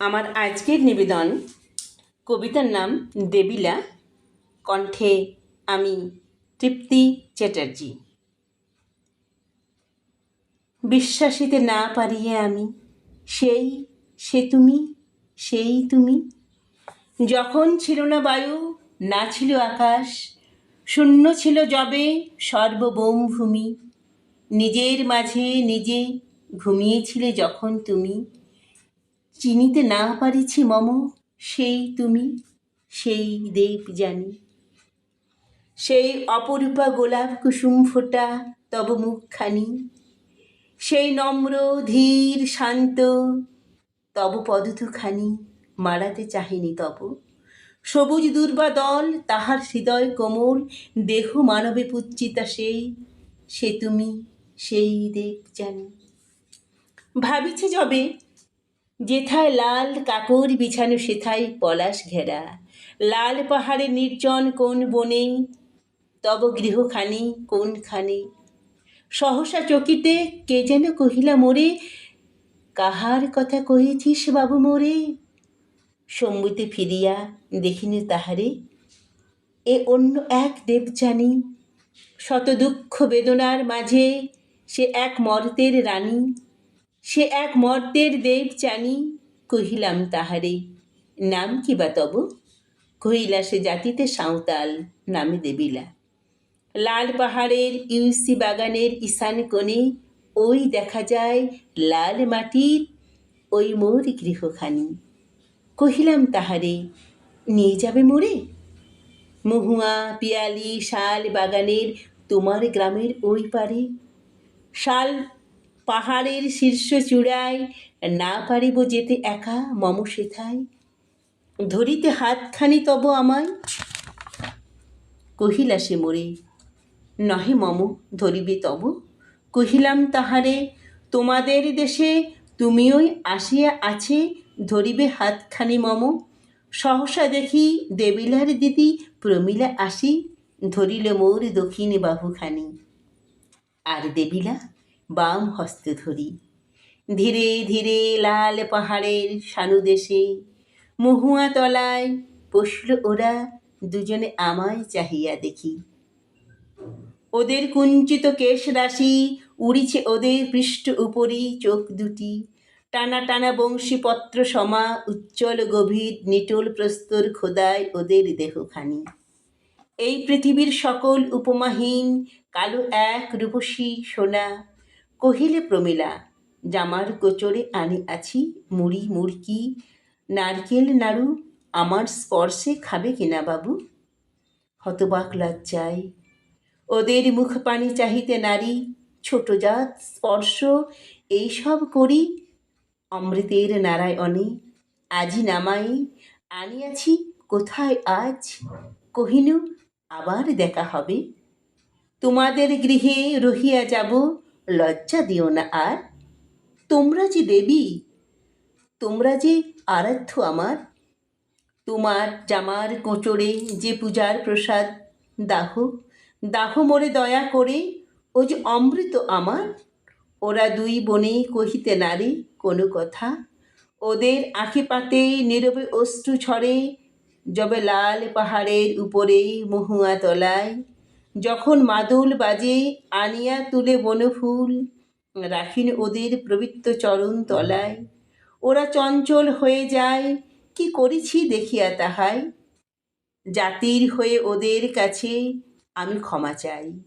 আমার আজকের নিবেদন কবিতার নাম দেবিলা, কণ্ঠে আমি তৃপ্তি চ্যাটার্জি। বিশ্বাসিতে না পারিয়ে আমি, সেই সে তুমি, সেই তুমি। যখন ছিল না বায়ু, না ছিল আকাশ, শূন্য ছিল যবে সর্বভৌম ভূমি নিজের মাঝে নিজে ঘুমিয়েছিলে যখন তুমি। চিনিতে না পারিছি মম, সেই তুমি, সেই দেব জানি। সেই অপরূপা গোলাপ কুসুম ফোটা তব মুখখানি, সেই নম্র ধীর শান্ত তব পদতুখানি মারাতে চাহিনি তব। সবুজ দুর্বা দল তাহার হৃদয় কোমল, দেহ মানবে পুচ্চিতা সেই, সে তুমি, সেই দেব জানি। ভাবিছে যবে যেথায় লাল কাপড় বিছানো, সেথায় পলাশ ঘেরা। লাল পাহাড়ে নির্জন কোন বনে, তব গৃহখানি কোনখানে? সহসা চকিতে কে যেন কহিলা, মোরে, কাহার কথা কহিছিস বাবু মোরে? সম্মুতে ফিরিয়া দেখিনি তাহারে, এ অন্য এক দেব জানি শত দুঃখ বেদনার মাঝে সে এক মর্তের রানী। সে এক মর্তের দেব জানি কহিলাম, তাহারে, নাম কি বা তব? কহিলা সে, জাতিতে সাঁওতাল, নামে দেবিলা। লাল পাহাড়ের ইউসি বাগানের ঈশান কোণে, ওই দেখা যায় লাল মাটির, ওই মোর গৃহখানি। কহিলাম, তাহারে, নিয়ে যাবে মোরে? মহুয়া, পিয়ালি, শাল বাগানের তোমার গ্রামের ওই পারে। শাল পাহাড়ের শীর্ষ চূড়ায় না পারিব যেতে একা, মম সেথায়। ধরিতে হাতখানি তব আমায়। কহিলা সে মোরে, নহে মম, ধরিবে তব। কহিলাম তাহারে, তোমাদের দেশে তুমিওই আসিয়া আছে, ধরিবে হাতখানি মম। সহসা দেখি দেবিলার দিদি প্রমিলা আসি, ধরিল মোর দক্ষিণে বাহুখানি। আর দেবিলা বাম হস্তে ধরি। ধীরে ধীরে লাল পাহাড়ের সানুদেশে মহুয়া তলায় বসল ওরা দুজনে আমায় চাহিয়া দেখি। ওদের কুঞ্চিত কেশ রাশি উড়িছে ওদের পৃষ্ঠ উপরি চোখ দুটি। টানা টানা বংশীপত্র সমা উজ্জ্বল গভীর নিটোল প্রস্তর খোদায় ওদের দেহখানি। এই পৃথিবীর সকল উপমাহীন কালো এক রূপসী সোনা কহিলে প্রমিলা, জামার কোচরে আনি আছি, মুড়ি, মুড়কি, নারকেল, নাড়ু, আমার স্পর্শে খাবে কিনা বাবু? হতবাক লজ্জায়, ওদের মুখ পানি চাহিতে নারী, ছোট জাত, স্পর্শ এইসব করি, অমৃতের নারায়ণে, আজি নামাই, আনিয়াছি, কোথায় আজ? কহিনু, আবার দেখা হবে। তোমাদের গৃহে রহিয়া যাব লজ্জা দিও না আর। তোমরা যে দেবী, তোমরা যে আরাধ্য আমার। তোমার জামার কোচরে যে পূজার প্রসাদ, দাহ দাহ মোরে দয়া করে, ও যে অমৃত আমার। ওরা দুই বনে কহিতে নারে, কোনো কথা। ওদের আঁখি পাতে নীরবে অশ্রু ছড়ে, যবে লাল পাহাড়ের উপরে মহুয়া তলায়। যখন মাদুল বাজে আনিয়া তুলে বনফুল, রাখিন ওদের প্রবৃত্ত চরণ তলায়। ওরা চঞ্চল হয়ে যায়, কি করেছি দেখিয়া তাহাই? জাতির হয়ে ওদের কাছে আমি ক্ষমা চাই।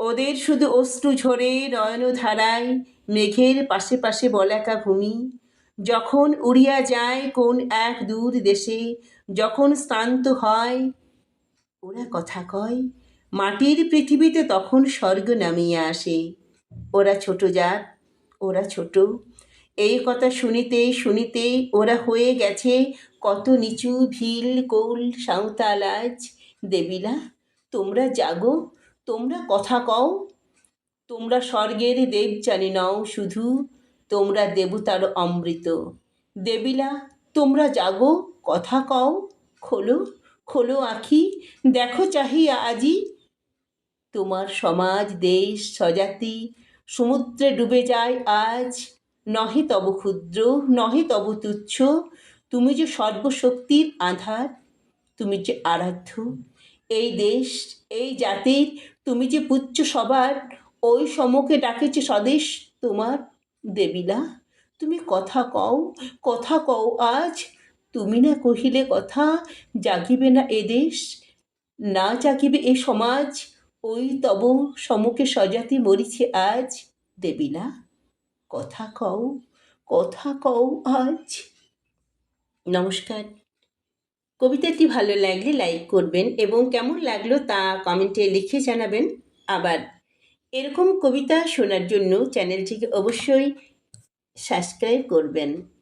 ওদের শুধু অশ্রু ঝরে নয়নধারায় মেঘের পাশে পাশে বলাকা ভূমি। যখন উড়িয়া যায় কোন এক দূর দেশে, যখন শ্রান্ত হয়, ওরা কথা কয় মাটির পৃথিবীতে তখন স্বর্গ নামিয়া আসে। ওরা ছোট জাত ওরা ছোট। এই কথা শুনিতে শুনিতে ওরা হয়ে গেছে কত নিচু ভিল, কৌল, সাঁওতাল আজ। দেবিলা, তোমরা জাগো, তোমরা কথা কও। তোমরা স্বর্গের দেব জানি নও শুধু, তোমরা দেবতার অমৃত। দেবিলা, তোমরা জাগো, কথা কও। খোলো খোলো আখি, দেখো চাহিয়া আজি তোমার সমাজ, দেশ, স্বজাতি, সমুদ্রে ডুবে যায় আজ। নহে তব ক্ষুদ্র, নহে তব তুচ্ছ। তুমি যে সর্বশক্তির আধার, তুমি যে আরাধ্য। এই দেশ, এই জাতির, তুমি যে পুচ্ছ সবার, ওই সমকে ডাকেছে স্বদেশ তোমার দেবীলা। তুমি কথা কও কথা কও আজ। তুমি না কহিলে কথা, জাগিবে না এ দেশ, না জাগিবে এ সমাজ। ওই তব সমকে সজাতি মরিছে আজ দেবিলা কথা কও কথা কও আজ। নমস্কার। কবিতাটি ভালো লাগলে লাইক করবেন এবং কেমন লাগল তা কমেন্টে লিখে জানাবেন আবার। এরকম কবিতা শোনার জন্য চ্যানেলটিকে অবশ্যই সাবস্ক্রাইব করবেন।